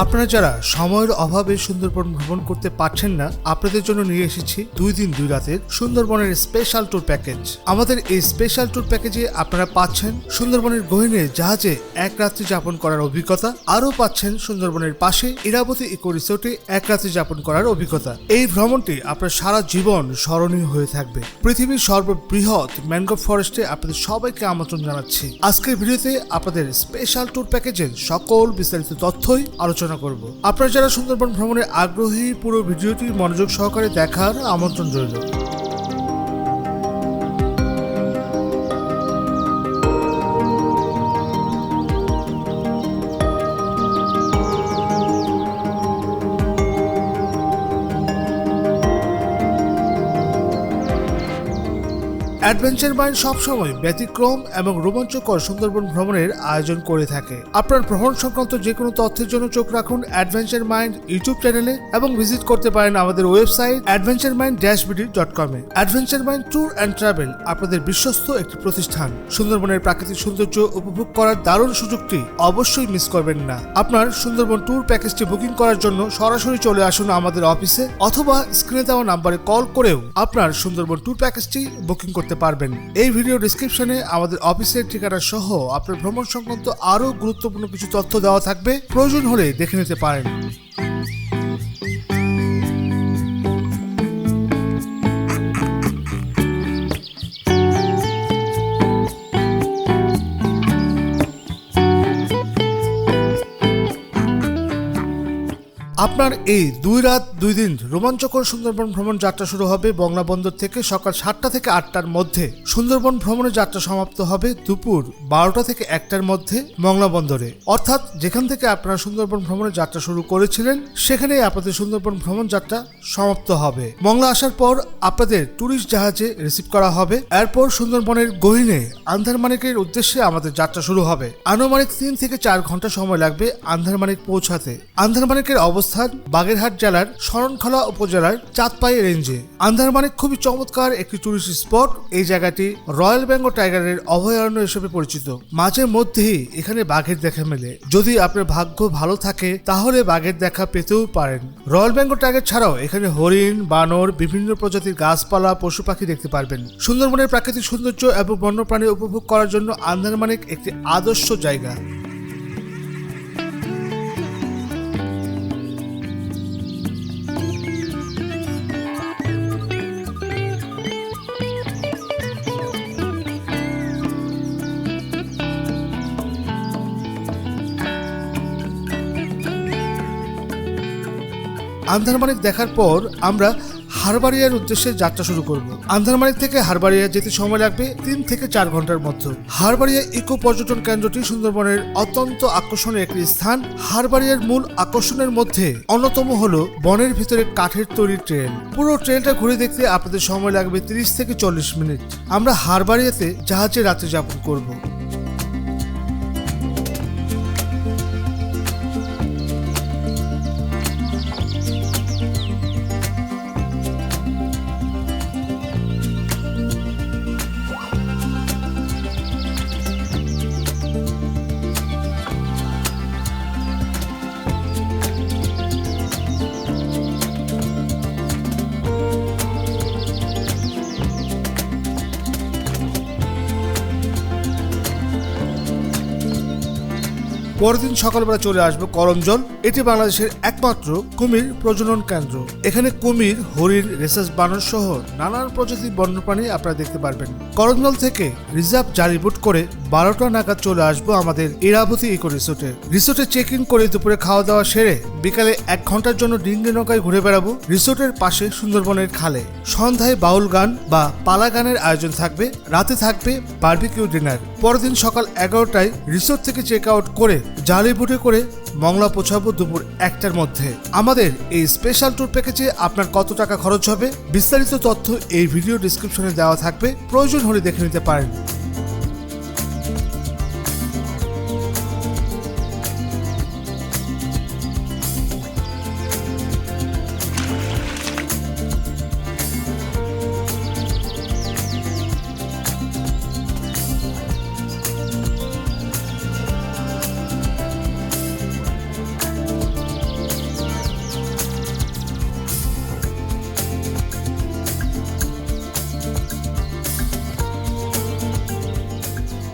আপনারা যারা সময়ের অভাবে সুন্দরবন ভ্রমণ করতে পারছেন না, আপনাদের জন্য নিয়ে এসেছি দুই দিন দুই রাতের সুন্দরবনের স্পেশাল ট্যুর প্যাকেজ আমাদের এই স্পেশাল ট্যুর প্যাকেজে আপনারা পাচ্ছেন সুন্দরবনের গহিনে জাহাজে এক রাত্রি যাপন করার অভিজ্ঞতা, আরও পাচ্ছেন সুন্দরবনের পাশে ইরাবতী ইকো রিসোর্টে এক রাত্রি যাপন করার অভিজ্ঞতা। এই ভ্রমণটি আপনার সারা জীবন স্মরণীয় হয়ে থাকবে। পৃথিবীর সর্ববৃহৎ ম্যানগ্রোভ ফরেস্টে আপনাদের সবাইকে আমন্ত্রণ জানাচ্ছি। আজকের ভিডিওতে আপনাদের স্পেশাল ট্যুর প্যাকেজের সকল বিস্তারিত তথ্যই, আলোচনা করব। আপনারা যারা সুন্দরবন ভ্রমণে আগ্রহী পুরো ভিডিওটি মনোযোগ সহকারে দেখার আমন্ত্রণ রইল। অ্যাডভেঞ্চার মাইন্ড সবসময় ব্যতিক্রম এবং রোমাঞ্চকর সুন্দরবন ভ্রমণের আয়োজন করে থাকে। আপনার ভ্রমণ সংক্রান্ত যে কোনো তথ্যের জন্য চোখ রাখুন অ্যাডভেঞ্চার মাইন্ড ইউটিউব চ্যানেলে এবং ভিজিট করতে পারেন আমাদের website adventure mind dash BD dot কমে adventure mind tour and travel আপনাদের বিশ্বস্ত একটি প্রতিষ্ঠান। সুন্দরবনের প্রাকৃতিক সৌন্দর্য উপভোগ করার দারুণ সুযোগটি অবশ্যই মিস করবেন না। আপনার সুন্দরবন ট্যুর প্যাকেজটি বুকিং করার জন্য সরাসরি চলে আসুন আমাদের অফিসে অথবা স্ক্রিনে দেওয়া নাম্বারে কল করেও আপনার সুন্দরবন ট্যুর প্যাকেজটি বুকিং করতে পারবেন। এই ভিডিও ডিসক্রিপশনে আমাদের অফিসের ঠিকানা সহ আপনার ভ্রমণ সংক্রান্ত আরও গুরুত্বপূর্ণ কিছু তথ্য দেওয়া থাকবে। প্রয়োজন হলে দেখে নিতে পারেন। আপনার এই দুই রাত, দুই দিন রোমাঞ্চকর সুন্দরবন ভ্রমণ যাত্রা শুরু হবে বংলা বন্দর থেকে সকাল সাতটা থেকে আটটার মধ্যে। সুন্দরবন ভ্রমণের যাত্রা সমাপ্ত হবে দুপুর বারোটা থেকে একটার মধ্যে মংলা বন্দরে। অর্থাৎ যেখান থেকে আপনারা সুন্দরবন ভ্রমণের যাত্রা শুরু করেছিলেন, সেখানেই আপনাদের সুন্দরবন ভ্রমণ যাত্রা সমাপ্ত হবে। মংলা আসার পর আপনাদের ট্যুরিস্ট জাহাজে রিসিভ করা হবে। এরপর সুন্দরবনের গহিনে আন্ধারমানিকের উদ্দেশ্যে আমাদের যাত্রা শুরু হবে। আনুমানিক তিন থেকে চার ঘণ্টা সময় লাগবে আন্ধারমানিক পৌঁছাতে। আন্ধারমানিকের অবস্থান বাগেরহাট জেলার শরণখোলা উপজেলার চাঁদপাই রেঞ্জে। আন্ধারমানিক খুবই চমৎকার একটি টুরিস্ট স্পট এই জায়গাটি রয়্যাল বেঙ্গল টাইগারের অভয়ারণ্য হিসেবে পরিচিত। মাঝে মধ্যেই এখানে বাঘের দেখা মেলে। যদি আপনার ভাগ্য ভালো থাকে, তাহলে বাঘের দেখা পেতেও পারেন। রয়্যাল বেঙ্গল টাইগার ছাড়াও এখানে হরিণ, বানর, বিভিন্ন প্রজাতির গাছপালা, পশু পাখি দেখতে পারবেন। সুন্দরবনের প্রাকৃতিক সৌন্দর্য এবং বন্যপ্রাণী উপভোগ করার জন্য আন্দারমানিক একটি আদর্শ জায়গা। আন্ধারমানিক দেখার পর আমরা হারবাড়িয়ার উদ্দেশ্যে যাত্রা শুরু করব। আন্ধারমানিক থেকে হারবাড়িয়া যেতে সময় লাগবে তিন থেকে চার ঘণ্টার মধ্যে। হারবাড়িয়া ইকো পর্যটন কেন্দ্রটি সুন্দরবনের অত্যন্ত আকর্ষণীয় একটি স্থান। হারবাড়িয়ার মূল আকর্ষণের মধ্যে অন্যতম হলো বনের ভিতরে কাঠের তৈরি ট্রেন। পুরো ট্রেনটা ঘুরে দেখতে আপনাদের সময় লাগবে তিরিশ থেকে চল্লিশ মিনিট। আমরা হারবাড়িয়াতে জাহাজে রাত্রি যাপন করব। পরদিন সকালবেলা চলে আসবে করমজল এটি বাংলাদেশের একমাত্র কুমির প্রজনন কেন্দ্র। এখানে কুমির, হরিণ, রেসাস বানর সহ নানান প্রজাতির বন্যপ্রাণী আপনারা দেখতে পারবেন। করমজল থেকে রিজার্ভ জারি বুট করে বারোটা নাগাদ চলে আসব আমাদের ইরাবতী ইকো রিসোর্টে রিসোর্টে চেক ইন করে দুপুরে খাওয়া দাওয়া সেরে বিকালে এক ঘণ্টার জন্য ডিঙ্গি নৌকায় ঘুরে বেড়াবো রিসোর্টের পাশে সুন্দরবনের খালে। সন্ধ্যায় বাউল গান বা পালা গানের আয়োজন থাকবে, রাতে থাকবে বার্বিকিউ ডিনার পরদিন সকাল এগারোটায় রিসোর্ট থেকে চেক আউট করে জালি বুটে করে মংলা পৌঁছাবো দুপুর একটার মধ্যে। আমাদের এই স্পেশাল ট্যুর প্যাকেজে আপনার কত টাকা খরচ হবে? বিস্তারিত তথ্য এই ভিডিও ডিসক্রিপশনে দেওয়া থাকবে। প্রয়োজন হলে দেখে নিতে পারেন।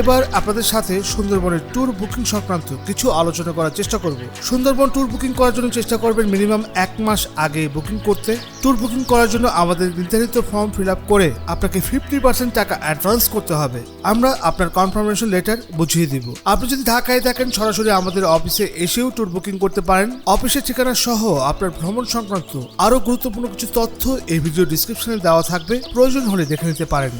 এবার আপনাদের সাথে সুন্দরবনের ট্যুর বুকিং সংক্রান্ত কিছু আলোচনা করার চেষ্টা করব। সুন্দরবন ট্যুর বুকিং করার জন্য চেষ্টা করবেন মিনিমাম এক মাস আগে বুকিং করতে। ট্যুর বুকিং করার জন্য আমাদের নির্ধারিত ফর্ম ফিল আপ করে আপনাকে ফিফটি পার্সেন্ট টাকা অ্যাডভান্স করতে হবে। আমরা আপনার কনফার্মেশন লেটার বুঝিয়ে দিব। আপনি যদি ঢাকায় থাকেন, সরাসরি আমাদের অফিসে এসেও ট্যুর বুকিং করতে পারেন। অফিসের ঠিকানা সহ আপনার ভ্রমণ সংক্রান্ত আরও গুরুত্বপূর্ণ কিছু তথ্য এই ভিডিও ডিসক্রিপশনে দেওয়া থাকবে। প্রয়োজন হলে দেখে নিতে পারেন।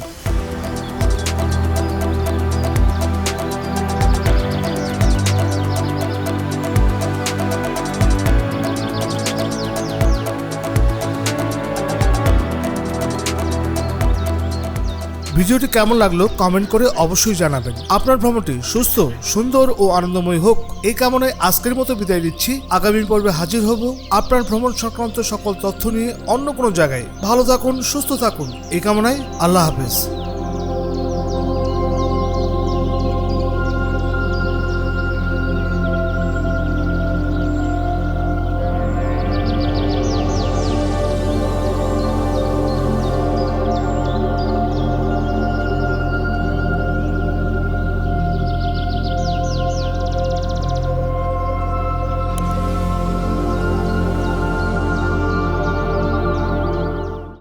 ভিডিওটি কেমন লাগল কমেন্ট করে অবশ্যই জানাবেন। আপনার ভ্রমণটি সুস্থ, সুন্দর ও আনন্দময় হোক। এই কামনায় আজকের মতো বিদায় দিচ্ছি আগামী পর্বে হাজির হব আপনার ভ্রমণ সংক্রান্ত সকল তথ্য নিয়ে অন্য কোনো জায়গায়। ভালো থাকুন, সুস্থ থাকুন। এই কামনায় আল্লাহ হাফেজ।